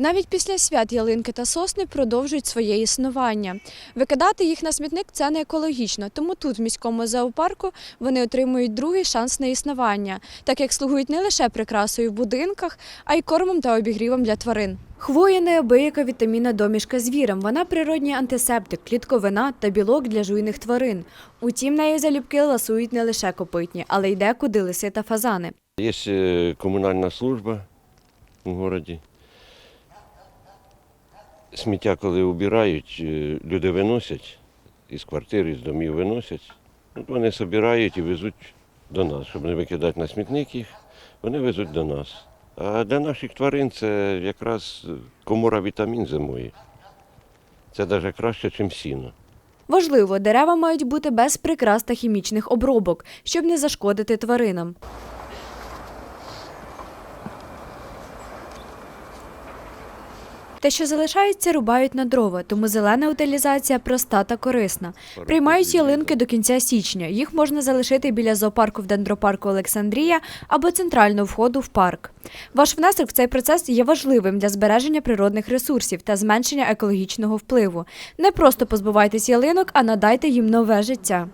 Навіть після свят ялинки та сосни продовжують своє існування. Викидати їх на смітник це не екологічно, тому тут, в міському зоопарку, вони отримують другий шанс на існування, так як слугують не лише прикрасою в будинках, а й кормом та обігрівом для тварин. Хвоя неабияка вітамінна домішка звірам. Вона природній антисептик, клітковина та білок для жуйних тварин. Утім, нею залюбки ласують не лише копитні, але й декуди лиси та фазани. Є е, комунальна служба у місті. Сміття, коли убирають, е, люди виносять із квартир, із домів виносять. От вони збирають і везуть до нас, щоб не викидати на смітник їх, вони везуть до нас. А для наших тварин це якраз комора вітамін зимою. Це навіть краще, ніж сіно. Важливо, дерева мають бути без прикрас та хімічних обробок, щоб не зашкодити тваринам. Те, що залишається, рубають на дрова, тому зелена утилізація проста та корисна. Приймають ялинки до кінця січня. Їх можна залишити біля зоопарку в дендропарку Олександрія або центрального входу в парк. Ваш внесок в цей процес є важливим для збереження природних ресурсів та зменшення екологічного впливу. Не просто позбувайтесь ялинок, а надайте їм нове життя.